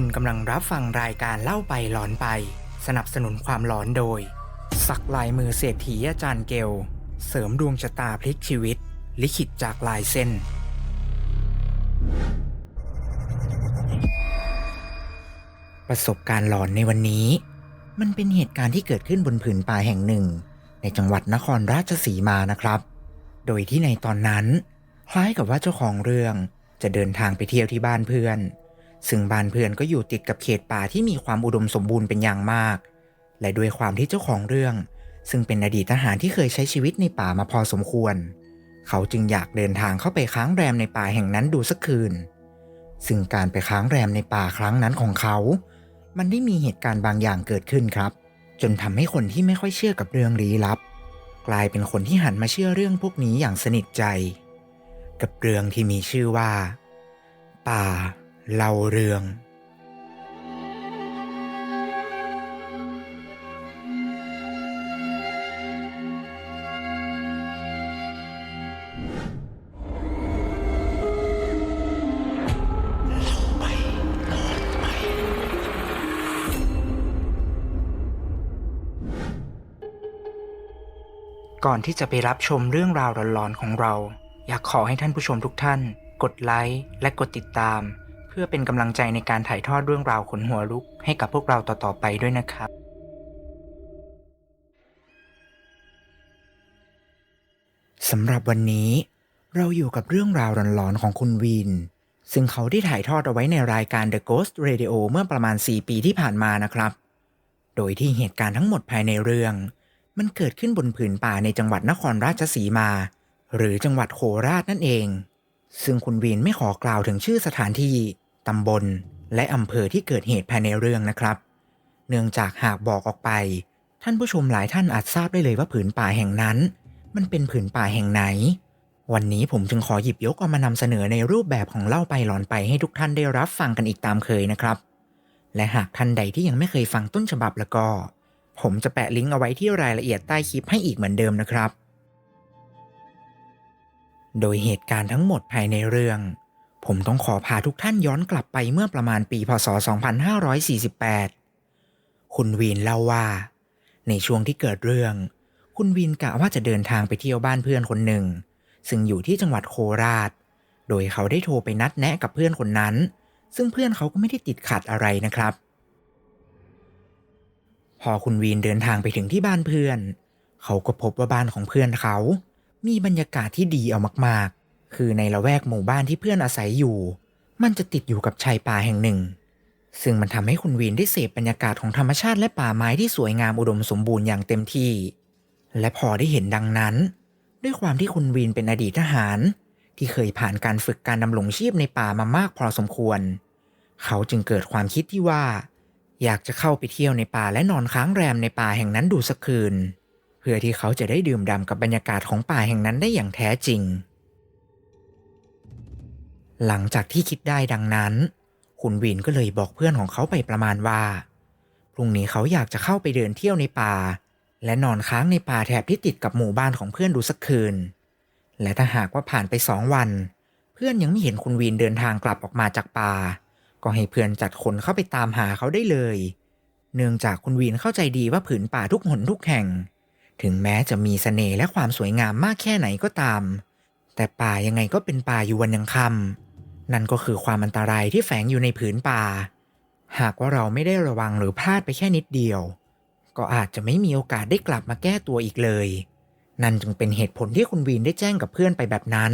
คุณกำลังรับฟังรายการเล่าไปหลอนไป สนับสนุนความหลอนโดย สักลายมือเศรษฐีอาจารย์เกล เสริมดวงชะตาพลิกชีวิต ลิขิตจากลายเส้น ประสบการณ์หลอนในวันนี้ มันเป็นเหตุการณ์ที่เกิดขึ้นบนผืนป่าแห่งหนึ่ง ในจังหวัดนครราชสีมานะครับ โดยที่ในตอนนั้น คล้ายกับว่าเจ้าของเรื่องจะเดินทางไปเที่ยวที่บ้านเพื่อน ซึ่งบ้านเพื่อนก็อยู่ติดกับเขตป่าที่มีความอุดมสมบูรณ์เป็นอย่างมาก และด้วยความที่เจ้าของเรื่อง ซึ่งเป็นอดีตทหารที่เคยใช้ชีวิตในป่ามาพอสมควร เขาจึงอยากเดินทางเข้าไปค้างแรมในป่าแห่งนั้นดูสักคืน ซึ่งการไปค้างแรมในป่าครั้งนั้นของเขา มันได้มีเหตุการณ์บางอย่างเกิดขึ้นครับ จนทำให้คนที่ไม่ค่อยเชื่อกับเรื่องลี้ลับ กลายเป็นคนที่หันมาเชื่อเรื่องพวกนี้อย่างสนิทใจ กับเรื่องที่มีชื่อว่า ป่า เล่าเรื่อง ก่อนที่จะไปรับชมเรื่องราวหลอนๆของเรา อยากขอให้ท่านผู้ชมทุกท่าน กดไลค์และกดติดตาม พื่อเป็นกำลังใจในการถ่ายทอดเรื่องราวขนหัวลุกให้กับพวกเราต่อๆไปด้วยนะครับ สำหรับวันนี้ เราอยู่กับเรื่องราวหลอนๆของคุณวิน ซึ่งเขาได้ถ่ายทอดเอาไว้ในรายการ The Ghost Radio เมื่อประมาณ 4 ปีที่ผ่านมานะครับ โดยที่เหตุการณ์ทั้งหมดภายในเรื่อง มันเกิดขึ้นบนผืนป่าในจังหวัดนครราชสีมา หรือจังหวัดโคราชนั่นเองซึ่งคุณวินไม่ขอกล่าวถึงชื่อสถานที่ ตำบล และอำเภอที่เกิดเหตุภายในเรื่องนะครับ เนื่องจากหากบอกออกไป ท่านผู้ชมหลายท่านอาจทราบได้เลยว่าผืนป่าแห่งนั้น มันเป็นผืนป่าแห่งไหน วันนี้ผมจึงขอหยิบยกเอามานำเสนอในรูปแบบของเล่าไปหลอนไปให้ทุกท่านได้รับฟังกันอีกตามเคยนะครับ และหากท่านใดที่ยังไม่เคยฟังต้นฉบับแล้วก็ ผมจะแปะลิงก์เอาไว้ที่รายละเอียดใต้คลิปให้อีกเหมือนเดิมนะครับ โดยเหตุการณ์ทั้งหมดภายในเรื่อง ผมต้องขอพาทุกท่านย้อนกลับไปเมื่อประมาณปีพศ 2548 คุณวีนเล่าว่า ในช่วงที่เกิดเรื่อง คุณวีนกะว่าจะเดินทางไปเที่ยวบ้านเพื่อนคนหนึ่ง ซึ่งอยู่ที่จังหวัดโคราช โดยเขาได้โทรไปนัดแนะกับเพื่อนคนนั้น ซึ่งเพื่อนเขาก็ไม่ได้ติดขัดอะไรนะครับ พอคุณวีนเดินทางไปถึงที่บ้านเพื่อน เขาก็พบว่าบ้านของเพื่อนเขา มีบรรยากาศที่ดีเอามากๆ คือในละแวกหมู่บ้านที่เพื่อนอาศัยอยู่ มันจะติดอยู่กับชายป่าแห่งหนึ่ง ซึ่งมันทำให้คุณวีนได้เสพบรรยากาศของธรรมชาติและป่าไม้ที่สวยงามอุดมสมบูรณ์อย่างเต็มที่ และพอได้เห็นดังนั้น ด้วยความที่คุณวีนเป็นอดีตทหาร ที่เคยผ่านการฝึกการดำรงชีพในป่ามามากพอสมควร เขาจึงเกิดความคิดที่ว่า อยากจะเข้าไปเที่ยวในป่าและนอนค้างแรมในป่าแห่งนั้นดูสักคืน เพื่อที่เขาจะได้ดื่มด่ำกับบรรยากาศของป่าแห่งนั้นได้อย่างแท้จริง หลังจากที่คิดได้ดังนั้นคุณวินก็เลยบอกเพื่อนของเขาไปประมาณว่า พรุ่งนี้เขาอยากจะเข้าไปเดินเที่ยวในป่า และนอนค้างในป่าแถบที่ติดกับหมู่บ้านของเพื่อนดูสักคืน และถ้าหากว่าผ่านไปสองวัน เพื่อนยังไม่เห็นคุณวินเดินทางกลับออกมาจากป่า ก็ให้เพื่อนจัดคนเข้าไปตามหาเขาได้เลย เนื่องจากคุณวีนเข้าใจดีว่าผืนป่าทุกหนทุกแห่ง ถึงแม้จะมีเสน่ห์และความสวยงามมากแค่ไหนก็ตาม แต่ป่ายังไงก็เป็นป่าอยู่วันยังคำ นั่นก็คือความอันตรายที่แฝงอยู่ในผืนป่า หากว่าเราไม่ได้ระวังหรือพลาดไปแค่นิดเดียว ก็อาจจะไม่มีโอกาสได้กลับมาแก้ตัวอีกเลย นั่นจึงเป็นเหตุผลที่คุณวีนได้แจ้งกับเพื่อนไปแบบนั้น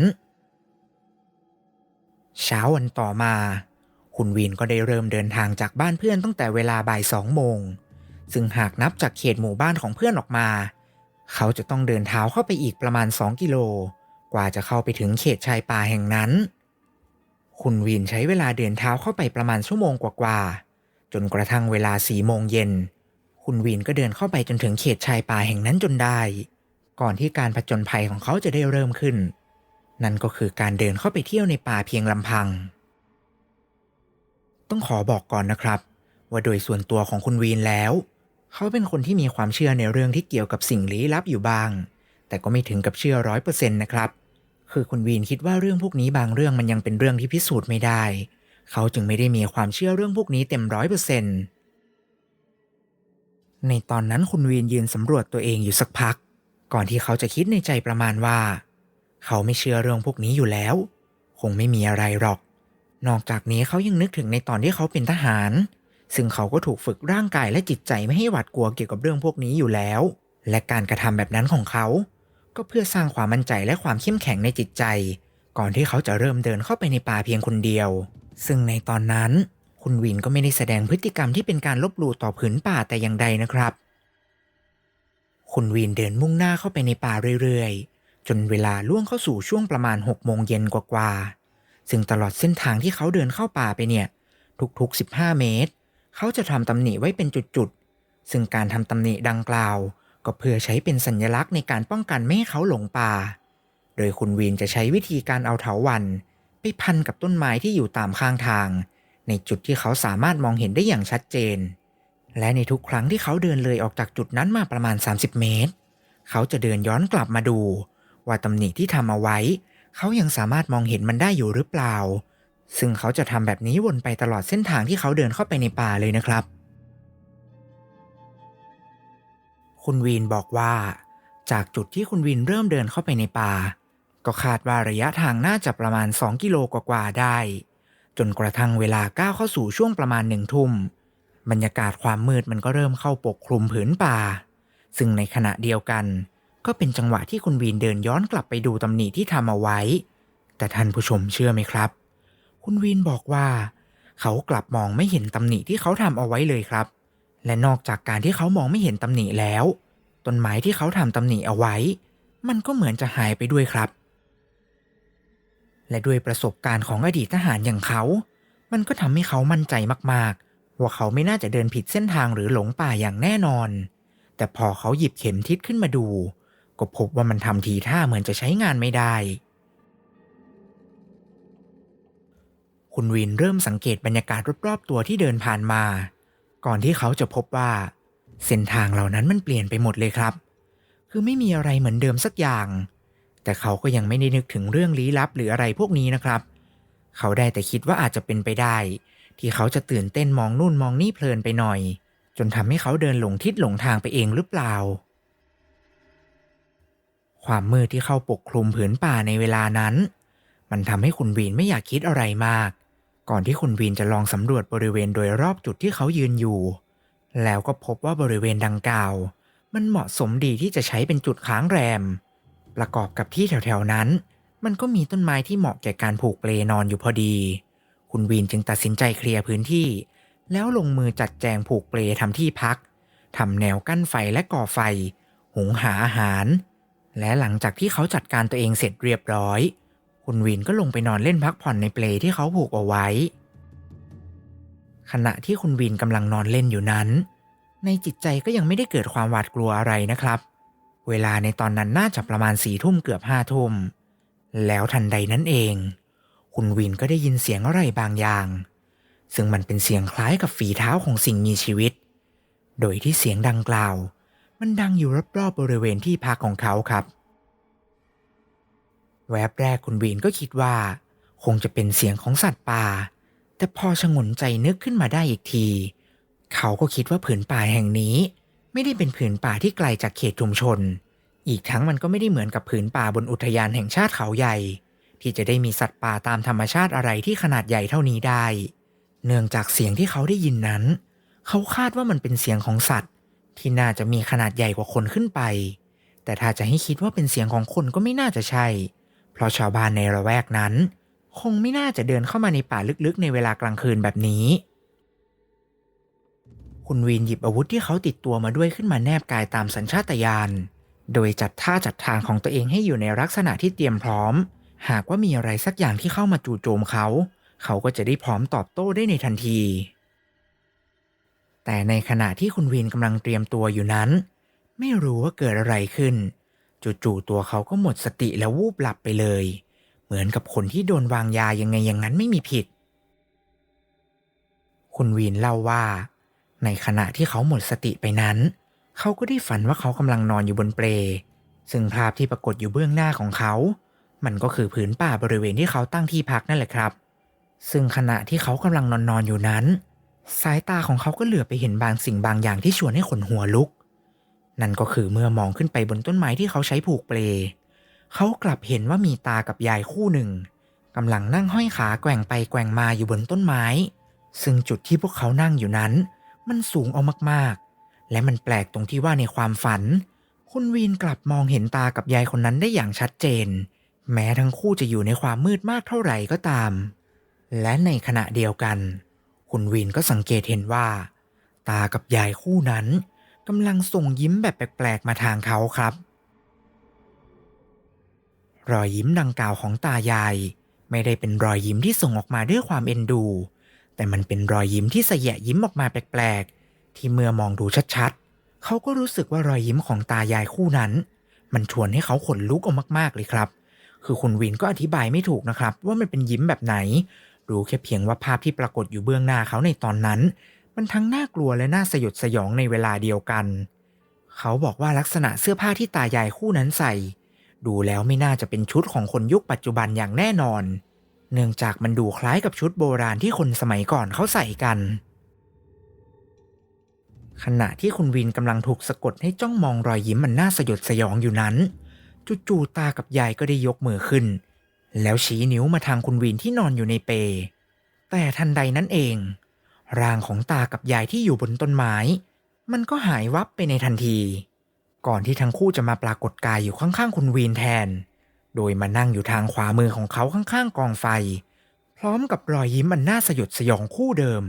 เช้าวันต่อมา คุณวีนก็ได้เริ่มเดินทางจากบ้านเพื่อนตั้งแต่เวลาบ่ายสองโมง ซึ่งหากนับจากเขตหมู่บ้านของเพื่อนออกมา เขาจะต้องเดินเท้าเข้าไปอีกประมาณ 2 กิโล กว่าจะเข้าไปถึงเขตชายป่าแห่งนั้น คุณวีนใช้เวลาเดินเท้าเข้าไปประมาณชั่วโมงกว่าๆ จนกระทั่งเวลาสี่โมงเย็น คุณวีนก็เดินเข้าไปจนถึงเขตชายป่าแห่งนั้นจนได้ ก่อนที่การผจญภัยของเขาจะได้เริ่มขึ้น นั่นก็คือการเดินเข้าไปเที่ยวในป่าเพียงลำพัง ต้องขอบอกก่อนนะครับ ว่าโดยส่วนตัวของคุณวีนแล้ว เขาเป็นคนที่มีความเชื่อในเรื่องที่เกี่ยวกับสิ่งลี้ลับอยู่บ้าง แต่ก็ไม่ถึงกับเชื่อร้อยเปอร์เซ็นต์นะครับ คือคุณวีนคิดว่าเรื่องพวกนี้บางเรื่องมันยังเป็นเรื่องที่พิสูจน์ไม่ได้ เขาจึงไม่ได้มีความเชื่อเรื่องพวกนี้เต็มร้อยเปอร์เซ็นต์ในตอนนั้นคุณวีนยืนสำรวจตัวเองอยู่สักพัก ก่อนที่เขาจะคิดในใจประมาณว่า เขาไม่เชื่อเรื่องพวกนี้อยู่แล้ว คงไม่มีอะไรหรอก นอกจากนี้เขายังนึกถึงในตอนที่เขาเป็นทหาร ซึ่งเขาก็ถูกฝึกร่างกายและจิตใจไม่ให้หวาดกลัวเกี่ยวกับเรื่องพวกนี้อยู่แล้ว และการกระทำแบบนั้นของเขา ก็เพื่อสร้างความมั่นใจและความเข้มแข็งในจิตใจ ก่อนที่เขาจะเริ่มเดินเข้าไปในป่าเพียงคนเดียว ซึ่งในตอนนั้น คุณวินก็ไม่ได้แสดงพฤติกรรมที่เป็นการลบหลู่ต่อผืนป่าแต่อย่างใดนะครับ คุณวินเดินมุ่งหน้าเข้าไปในป่าเรื่อยๆ จนเวลาล่วงเข้าสู่ช่วงประมาณ6โมงเย็นกว่าๆซึ่งตลอดเส้นทางที่เขาเดินเข้าป่าไปเนี่ย ทุกๆ 15 เมตร เขาจะทำตำหนิไว้เป็นจุดๆซึ่งการทำตำหนิดังกล่าว ก็เพื่อใช้เป็นสัญลักษณ์ในการป้องกันไม่ให้เขาหลงป่า โดยคุณวินจะใช้วิธีการเอาเถาวันไปพันกับต้นไม้ที่อยู่ตามข้างทาง ในจุดที่เขาสามารถมองเห็นได้อย่างชัดเจน และในทุกครั้งที่เขาเดินเลยออกจากจุดนั้นมาประมาณ 30 เมตร เขาจะเดินย้อนกลับมาดู ว่าตำหนิที่ทำเอาไว้ เขายังสามารถมองเห็นมันได้อยู่หรือเปล่า ซึ่งเขาจะทำแบบนี้วนไปตลอดเส้นทางที่เขาเดินเข้าไปในป่าเลยนะครับ คุณวีนบอกว่า จากจุดที่คุณวินเริ่มเดินเข้าไปในป่า ก็คาดว่าระยะทางน่าจะประมาณ 2 กิโลกว่าๆได้ จนกระทั่งเวลาก้าวเข้าสู่ช่วงประมาณหนึ่งทุ่ม บรรยากาศความมืดมันก็เริ่มเข้าปกคลุมผืนป่า ซึ่งในขณะเดียวกัน ก็เป็นจังหวะที่คุณวีนเดินย้อนกลับไปดูตำหนิที่ทำเอาไว้ แต่ท่านผู้ชมเชื่อไหมครับ คุณวีนบอกว่า เขากลับมองไม่เห็นตำหนิที่เขาทำเอาไว้เลยครับ และนอกจากการที่เขามองไม่เห็นตำหนิแล้ว ต้นไม้ที่เขาทำตำหนิเอาไว้ มันก็เหมือนจะหายไปด้วยครับ และด้วยประสบการณ์ของอดีตทหารอย่างเขา มันก็ทำให้เขามั่นใจมากๆ ว่าเขาไม่น่าจะเดินผิดเส้นทางหรือหลงป่าอย่างแน่นอน แต่พอเขาหยิบเข็มทิศขึ้นมาดู ก็พบว่ามันทำทีท่าเหมือนจะใช้งานไม่ได้ คุณวินเริ่มสังเกตบรรยากาศรอบๆตัวที่เดินผ่านมา ก่อนที่เขาจะพบว่า เส้นทางเหล่านั้นมันเปลี่ยนไปหมดเลยครับ คือไม่มีอะไรเหมือนเดิมสักอย่าง แต่เขาก็ยังไม่ได้นึกถึงเรื่องลี้ลับหรืออะไรพวกนี้นะครับ เขาได้แต่คิดว่าอาจจะเป็นไปได้ ที่เขาจะตื่นเต้นมองนู่นมองนี่เพลินไปหน่อย จนทำให้เขาเดินหลงทิศหลงทางไปเองหรือเปล่า ความมืดที่เข้าปกคลุมผืนป่าในเวลานั้น มันทำให้คุณวีนไม่อยากคิดอะไรมาก ก่อนที่คุณวีนจะลองสำรวจบริเวณโดยรอบจุดที่เขายืนอยู่ แล้วก็พบว่าบริเวณดังกล่าว มันเหมาะสมดีที่จะใช้เป็นจุดค้างแรม ประกอบกับที่แถวๆนั้น มันก็มีต้นไม้ที่เหมาะแก่การผูกเปลนอนอยู่พอดี คุณวีนจึงตัดสินใจเคลียร์พื้นที่ แล้วลงมือจัดแจงผูกเปลทำที่พักทำแนวกั้นไฟและก่อไฟ หุงหาอาหาร และหลังจากที่เขาจัดการตัวเองเสร็จเรียบร้อย คุณวินก็ลงไปนอนเล่นพักผ่อนในเปลที่เขาผูกเอาไว้ ขณะที่คุณวินกำลังนอนเล่นอยู่นั้น ในจิตใจก็ยังไม่ได้เกิดความหวาดกลัวอะไรนะครับ เวลาในตอนนั้นน่าจะประมาณสี่ทุ่มเกือบห้าทุ่ม แล้วทันใดนั้นเอง คุณวินก็ได้ยินเสียงอะไรบางอย่าง ซึ่งมันเป็นเสียงคล้ายกับฝีเท้าของสิ่งมีชีวิต โดยที่เสียงดังกล่าว มันดังอยู่รอบๆบริเวณที่พักของเขาครับ แวบแรกคุณวีนก็คิดว่า คงจะเป็นเสียงของสัตว์ป่า แต่พอชงนใจนึกขึ้นมาได้อีกที เขาก็คิดว่าผืนป่าแห่งนี้ ไม่ได้เป็นผืนป่าที่ไกลจากเขตชุมชน อีกทั้งมันก็ไม่ได้เหมือนกับผืนป่าบนอุทยานแห่งชาติเขาใหญ่ ที่จะได้มีสัตว์ป่าตามธรรมชาติอะไรที่ขนาดใหญ่เท่านี้ได้ เนื่องจากเสียงที่เขาได้ยินนั้น เขาคาดว่ามันเป็นเสียงของสัตว์ ที่น่าจะมีขนาดใหญ่กว่าคนขึ้นไป แต่ถ้าจะให้คิดว่าเป็นเสียงของคนก็ไม่น่าจะใช่เราะชาวบ้านในระแวกนั้น คงไม่น่าจะเดินเข้ามาในป่าลึกๆ ในเวลากลางคืนแบบนี้ คุณวีนหยิบอาวุธที่เขาติดตัวมาด้วยขึ้นมาแนบกายตามสัญชาตญาณ โดยจัดท่าจัดทางของตัวเองให้อยู่ในลักษณะที่เตรียมพร้อม หากว่ามีอะไรสักอย่างที่เข้ามาจู่โจมเขา เขาก็จะได้พร้อมตอบโต้ได้ในทันที แต่ในขณะที่คุณวีนกำลังเตรียมตัวอยู่นั้น ไม่รู้ว่าเกิดอะไรขึ้น จู่ๆตัวเขาก็หมดสติแล้ววูบหลับไปเลย เหมือนกับคนที่โดนวางยายังไงอย่างนั้นไม่มีผิด คุณวีนเล่าว่า ในขณะที่เขาหมดสติไปนั้น เขาก็ได้ฝันว่าเขากำลังนอนอยู่บนเปล ซึ่งภาพที่ปรากฏอยู่เบื้องหน้าของเขา มันก็คือผืนป่าบริเวณที่เขาตั้งที่พักนั่นแหละครับ ซึ่งขณะที่เขากำลังนอนนอนอยู่นั้น สายตาของเขาก็เหลือไปเห็นบางสิ่งบางอย่างที่ชวนให้ขนหัวลุก นั่นก็คือเมื่อมองขึ้นไปบนต้นไม้ที่เขาใช้ผูกเปล เขากลับเห็นว่ามีตากับยายคู่หนึ่งกำลังนั่งห้อยขาแกว่งไปแกว่งมาอยู่บนต้นไม้ ซึ่งจุดที่พวกเขานั่งอยู่นั้น มันสูงเอามากๆ และมันแปลกตรงที่ว่าในความฝัน คุณวีนกลับมองเห็นตากับยายคนนั้นได้อย่างชัดเจน แม้ทั้งคู่จะอยู่ในความมืดมากเท่าไหร่ก็ตาม และในขณะเดียวกัน คุณวีนก็สังเกตเห็นว่า ตากับยายคู่นั้น กำลังส่งยิ้มแบบแปลกๆมาทางเขาครับ รอยยิ้มดังกล่าวของตายาย ไม่ได้เป็นรอยยิ้มที่ส่งออกมาด้วยความเอ็นดู แต่มันเป็นรอยยิ้มที่เสยะยิ้มออกมาแปลกๆ ที่เมื่อมองดูชัดๆ เขาก็รู้สึกว่ารอยยิ้มของตายายคู่นั้น มันชวนให้เขาขนลุกออกมากๆเลยครับ คือคุณวินก็อธิบายไม่ถูกนะครับ ว่ามันเป็นยิ้มแบบไหน รู้แค่เพียงว่าภาพที่ปรากฏอยู่เบื้องหน้าเขาในตอนนั้น มันทั้งน่ากลัวและน่าสยดสยองในเวลาเดียวกัน เขาบอกว่าลักษณะเสื้อผ้าที่ตายายคู่นั้นใส่ ดูแล้วไม่น่าจะเป็นชุดของคนยุคปัจจุบันอย่างแน่นอน เนื่องจากมันดูคล้ายกับชุดโบราณที่คนสมัยก่อนเขาใส่กัน ขณะที่คุณวินกำลังถูกสะกดให้จ้องมองรอยยิ้มมันน่าสยดสยองอยู่นั้น จู่ๆตากับยายก็ได้ยกมือขึ้น แล้วชี้นิ้วมาทางคุณวินที่นอนอยู่ในเป แต่ทันใดนั้นเอง ร่างของตากับยายที่อยู่บนต้นไม้ มันก็หายวับไปในทันที ก่อนที่ทั้งคู่จะมาปรากฏกายอยู่ข้างๆคุณวีนแทน โดยมานั่งอยู่ทางขวามือของเขาข้างๆกองไฟ พร้อมกับรอยยิ้มมันน่าสยดสยองคู่เดิม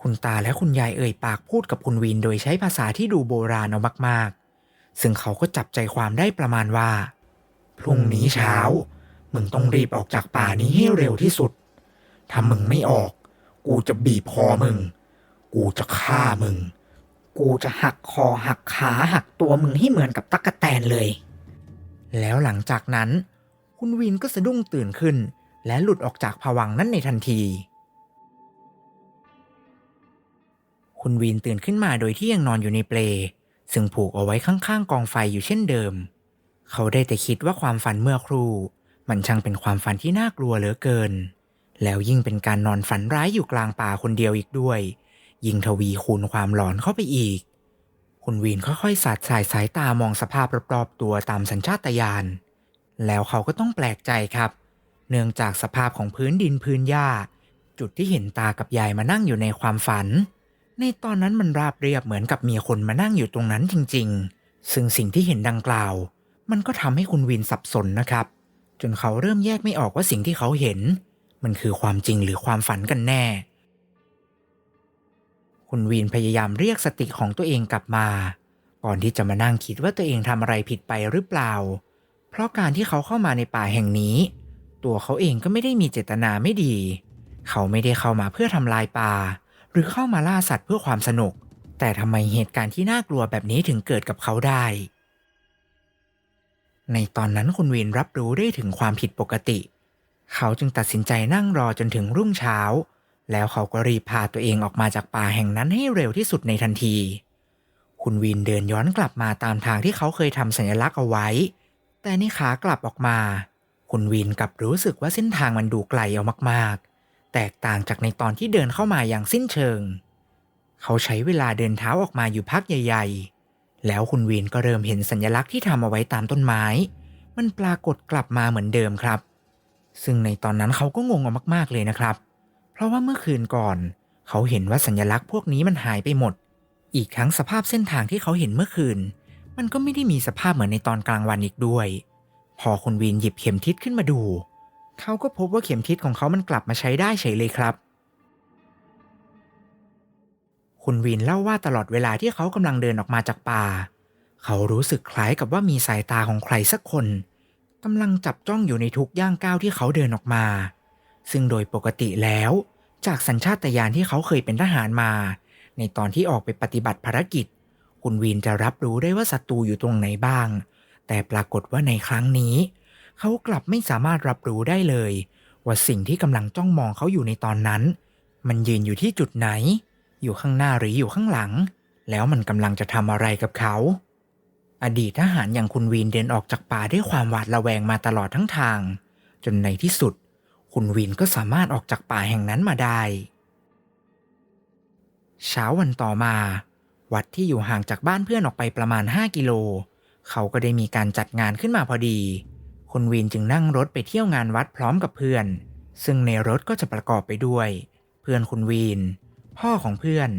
คุณตาและคุณยายเอ่ยปากพูดกับคุณวีนโดยใช้ภาษาที่ดูโบราณเอามากๆ ซึ่งเขาก็จับใจความได้ประมาณว่า พรุ่งนี้เช้ามึงต้องรีบออกจากป่านี้ให้เร็วที่สุด ถ้ามึงไม่ออก กูจะบีบคอมึง กูจะฆ่ามึง กูจะหักคอหักขาหักตัวมึงให้เหมือนกับตั๊กแตนเลย แล้วหลังจากนั้น คุณวินก็สะดุ้งตื่นขึ้น และหลุดออกจากผวังนั้นในทันที คุณวินตื่นขึ้นมาโดยที่ยังนอนอยู่ในเปล ซึ่งผูกเอาไว้ข้างๆ กองไฟอยู่เช่นเดิม เขาได้แต่คิดว่าความฝันเมื่อครู่มันช่างเป็นความฝันที่น่ากลัวเหลือเกิน แล้วยิ่งเป็นการนอนฝันร้ายอยู่กลางป่าคนเดียวอีกด้วย ยิ่งทวีคูณความหลอนเข้าไปอีก คุณวีนค่อยๆสาดสายสายตามองสภาพรอบๆตัวตามสัญชาตญาณ แล้วเขาก็ต้องแปลกใจครับ เนื่องจากสภาพของพื้นดินพื้นหญ้า จุดที่เห็นตากับยายมานั่งอยู่ในความฝัน ในตอนนั้นมันราบเรียบเหมือนกับมีคนมานั่งอยู่ตรงนั้นจริง ๆ ซึ่งสิ่งที่เห็นดังกล่าว มันก็ทำให้คุณวินสับสนนะครับ จนเขาเริ่มแยกไม่ออกว่าสิ่งที่เขาเห็น มันคือความจริงหรือความฝันกันแน่ คุณวีนพยายามเรียกสติของตัวเองกลับมา ก่อนที่จะมานั่งคิดว่าตัวเองทำอะไรผิดไปหรือเปล่า เพราะการที่เขาเข้ามาในป่าแห่งนี้ ตัวเขาเองก็ไม่ได้มีเจตนาไม่ดี เขาไม่ได้เข้ามาเพื่อทำลายป่า หรือเข้ามาล่าสัตว์เพื่อความสนุก แต่ทำไมเหตุการณ์ที่น่ากลัวแบบนี้ถึงเกิดกับเขาได้ในตอนนั้นคุณวีนรับรู้ได้ถึงความผิดปกติ เขาจึงตัดสินใจนั่งรอจนถึงรุ่งเช้า แล้วเขาก็รีบพาตัวเองออกมาจากป่าแห่งนั้นให้เร็วที่สุดในทันที คุณวินเดินย้อนกลับมาตามทางที่เขาเคยทำสัญลักษณ์เอาไว้ แต่นี่ขากลับออกมา คุณวินกลับรู้สึกว่าเส้นทางมันดูไกลเอามากๆ แตกต่างจากในตอนที่เดินเข้ามาอย่างสิ้นเชิง เขาใช้เวลาเดินเท้าออกมาอยู่พักใหญ่ ๆ แล้วคุณวินก็เริ่มเห็นสัญลักษณ์ที่ทำเอาไว้ตามต้นไม้ มันปรากฏกลับมาเหมือนเดิมครับ ซึ่งในตอนนั้นเขาก็งงเอามากๆเลยนะครับ เพราะว่าเมื่อคืนก่อน เขาเห็นว่าสัญลักษณ์พวกนี้มันหายไปหมด อีกทั้งสภาพเส้นทางที่เขาเห็นเมื่อคืน มันก็ไม่ได้มีสภาพเหมือนในตอนกลางวันอีกด้วย พอคุณวินหยิบเข็มทิศขึ้นมาดู เขาก็พบว่าเข็มทิศของเขามันกลับมาใช้ได้เฉยเลยครับ คุณวินเล่าว่าตลอดเวลาที่เขากำลังเดินออกมาจากป่า เขารู้สึกคล้ายกับว่ามีสายตาของใครสักคน กำลังจับจ้องอยู่ในทุกย่างก้าวที่เขาเดินออกมา ซึ่งโดยปกติแล้ว จากสัญชาตญาณที่เขาเคยเป็นทหารมา ในตอนที่ออกไปปฏิบัติภารกิจ คุณวินจะรับรู้ได้ว่าศัตรูอยู่ตรงไหนบ้าง แต่ปรากฏว่าในครั้งนี้ เขากลับไม่สามารถรับรู้ได้เลย ว่าสิ่งที่กำลังจ้องมองเขาอยู่ในตอนนั้น มันยืนอยู่ที่จุดไหน อยู่ข้างหน้าหรืออยู่ข้างหลัง แล้วมันกำลังจะทำอะไรกับเขา อดีตทหารอย่างคุณวีนเดินออกจากป่าด้วยความหวาดระแวงมาตลอดทั้งทาง จนในที่สุด คุณวินก็สามารถออกจากป่าแห่งนั้นมาได้ เช้าวันต่อมา วัดที่อยู่ห่างจากบ้านเพื่อนออกไปประมาณ 5 กิโล เขาก็ได้มีการจัดงานขึ้นมาพอดี คุณวินจึงนั่งรถไปเที่ยวงานวัดพร้อมกับเพื่อน ซึ่งในรถก็จะประกอบไปด้วย เพื่อนคุณวีน พ่อของเพื่อน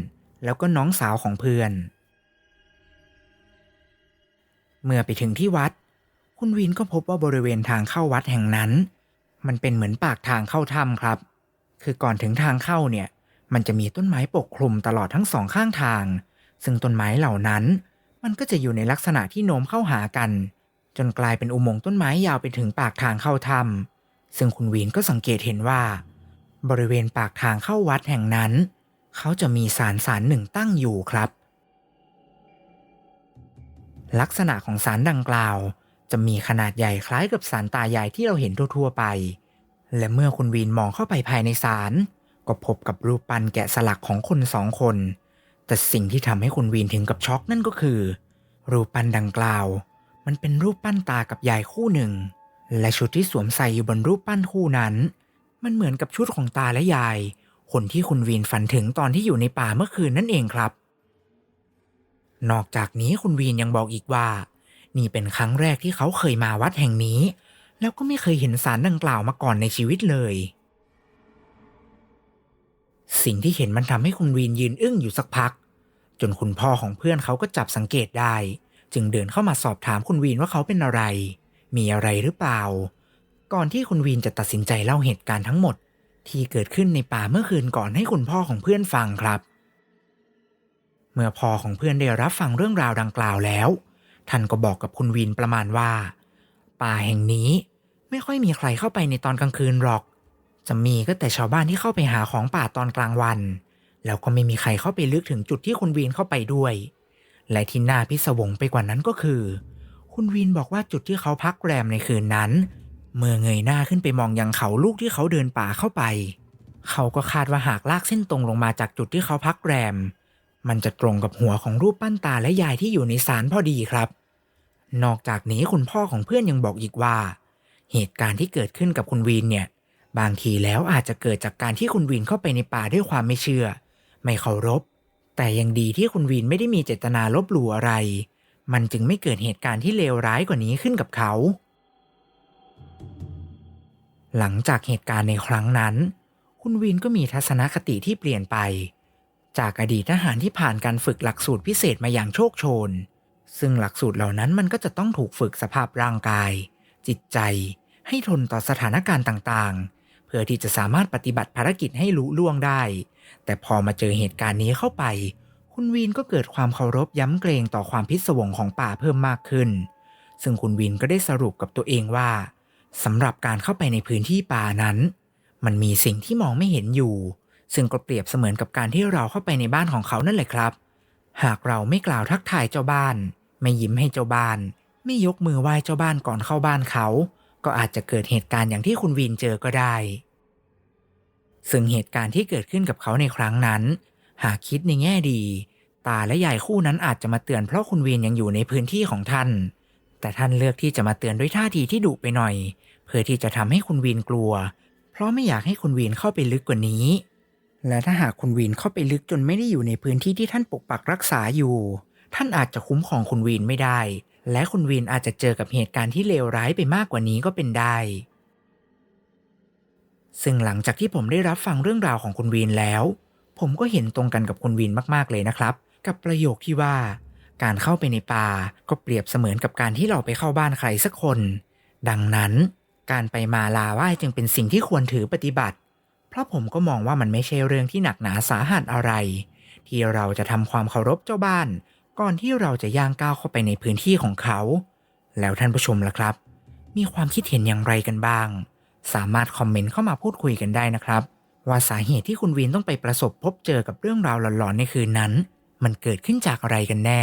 แล้วก็น้องสาวของเพื่อน เมื่อไปถึงที่วัด คุณวีนก็พบว่าบริเวณทางเข้าวัดแห่งนั้น มันเป็นเหมือนปากทางเข้าถ้ำครับ คือก่อนถึงทางเข้าเนี่ย มันจะมีต้นไม้ปกคลุมตลอดทั้งสองข้างทาง ซึ่งต้นไม้เหล่านั้น มันก็จะอยู่ในลักษณะที่โน้มเข้าหากัน จนกลายเป็นอุโมงค์ต้นไม้ยาวไปถึงปากทางเข้าถ้ำซึ่งคุณวีนก็สังเกตเห็นว่า บริเวณปากทางเข้าวัดแห่งนั้น เขาจะมีศาลศาลหนึ่งตั้งอยู่ครับ ลักษณะของศาลดังกล่าว จะมีขนาดใหญ่คล้ายกับศาลตายายที่เราเห็นทั่วๆไป และเมื่อคุณวีนมองเข้าไปภายในศาลก็พบกับรูปปั้นแกะสลักของคนสองคน แต่สิ่งที่ทำให้คุณวีนถึงกับช็อกนั่นก็คือ รูปปั้นดังกล่าว มันเป็นรูปปั้นตากับยายคู่หนึ่ง และชุดที่สวมใส่อยู่บนรูปปั้นคู่นั้น มันเหมือนกับชุดของตาและยาย คนที่คุณวีนฝันถึงตอนที่อยู่ในป่าเมื่อคืนนั่นเองครับ นอกจากนี้คุณวีนยังบอกอีกว่า นี่เป็นครั้งแรกที่เขาเคยมาวัดแห่งนี้ แล้วก็ไม่เคยเห็นสารดังกล่าวมาก่อนในชีวิตเลย สิ่งที่เห็นมันทำให้คุณวีนยืนอึ้งอยู่สักพัก จนคุณพ่อของเพื่อนเขาก็จับสังเกตได้ จึงเดินเข้ามาสอบถามคุณวีนว่าเขาเป็นอะไร มีอะไรหรือเปล่า ก่อนที่คุณวีนจะตัดสินใจเล่าเหตุการณ์ทั้งหมด ที่เกิดขึ้นในป่าเมื่อคืนก่อนให้คุณพ่อของเพื่อนฟังครับ เมื่อพ่อของเพื่อนได้รับฟังเรื่องราวดังกล่าวแล้ว ท่านก็บอกกับคุณวีนประมาณว่า ป่าแห่งนี้ไม่ค่อยมีใครเข้าไปในตอนกลางคืนหรอก จะมีก็แต่ชาวบ้านที่เข้าไปหาของป่าตอนกลางวัน แล้วก็ไม่มีใครเข้าไปลึกถึงจุดที่คุณวีนเข้าไปด้วย และที่น่าพิศวงไปกว่านั้นก็คือ คุณวีนบอกว่าจุดที่เขาพักแรมในคืนนั้น เมื่อเงยหน้าขึ้นไปมองยังเขาลูกที่เขาเดินป่าเข้าไป เขาก็คาดว่าหากลากเส้นตรงลงมาจากจุดที่เขาพักแรม มันจะตรงกับหัวของรูปปั้นตาและยายที่อยู่ในศาลพอดีครับ นอกจากนี้คุณพ่อของเพื่อนยังบอกอีกว่า เหตุการณ์ที่เกิดขึ้นกับคุณวีนเนี่ย บางทีแล้วอาจจะเกิดจากการที่คุณวีนเข้าไปในป่าด้วยความไม่เชื่อ ไม่เคารพ แต่ยังดีที่คุณวีนไม่ได้มีเจตนาลบหลู่อะไร มันจึงไม่เกิดเหตุการณ์ที่เลวร้ายกว่านี้ขึ้นกับเขา หลังจากเหตุการณ์ในครั้งนั้น คุณวีนก็มีทัศนคติที่เปลี่ยนไป จากอดีตทหารที่ผ่านการฝึกหลักสูตรพิเศษมาอย่างโชคโชน ซึ่งหลักสูตรเหล่านั้นมันก็จะต้องถูกฝึกสภาพร่างกาย จิตใจ ให้ทนต่อสถานการณ์ต่างๆ เพื่อที่จะสามารถปฏิบัติภารกิจให้ลุล่วงได้ แต่พอมาเจอเหตุการณ์นี้เข้าไป คุณวีนก็เกิดความเคารพย้ำเกรงต่อความพิศวงของป่าเพิ่มมากขึ้น ซึ่งคุณวินก็ได้สรุปกับตัวเองว่าสำหรับการเข้าไปในพื้นที่ป่านั้น มันมีสิ่งที่มองไม่เห็นอยู่ ซึ่งก็เปรียบเสมือนกับการที่เราเข้าไปในบ้านของเขานั่นแหละครับ หากเราไม่กล่าวทักทายเจ้าบ้าน ไม่ยิ้มให้เจ้าบ้าน ไม่ยกมือไหว้เจ้าบ้านก่อนเข้าบ้านเขา ก็อาจจะเกิดเหตุการณ์อย่างที่คุณวินเจอก็ได้ ซึ่งเหตุการณ์ที่เกิดขึ้นกับเขาในครั้งนั้น หากคิดในแง่ดี ตาและยายคู่นั้นอาจจะมาเตือนเพราะคุณวีนยังอยู่ในพื้นที่ของท่าน แต่ท่านเลือกที่จะมาเตือนด้วยท่าทีที่ดุไปหน่อย เพื่อที่จะทำให้คุณวีนกลัว เพราะไม่อยากให้คุณวีนเข้าไปลึกกว่านี้ และถ้าหากคุณวีนเข้าไปลึกจนไม่ได้อยู่ในพื้นที่ที่ท่านปกปักรักษาอยู่ ท่านอาจจะคุ้มของคุณวีนไม่ได้ และคุณวีนอาจจะเจอกับเหตุการณ์ที่เลวร้ายไปมากกว่านี้ก็เป็นได้ ซึ่งหลังจากที่ผมได้รับฟังเรื่องราวของคุณวีนแล้ว ผมก็เห็นตรงกันกับคุณวีนมากๆเลยนะครับ กับประโยคที่ว่า การเข้าไปในป่าก็เปรียบเสมือนกับการที่เราไปเข้าบ้านใครสักคน ดังนั้น การไปมาลาไหว้จึงเป็นสิ่งที่ควรถือปฏิบัติ เพราะผมก็มองว่ามันไม่ใช่เรื่องที่หนักหนาสาหัสอะไร ที่เราจะทำความเคารพเจ้าบ้าน ก่อนที่เราจะย่างก้าวเข้าไปในพื้นที่ของเขา แล้วท่านผู้ชมล่ะครับ มีความคิดเห็นอย่างไรกันบ้าง สามารถคอมเมนต์เข้ามาพูดคุยกันได้นะครับ ว่าสาเหตุที่คุณวินต้องไปประสบพบเจอกับเรื่องราวหลอนๆในคืนนั้น มันเกิดขึ้นจากอะไรกันแน่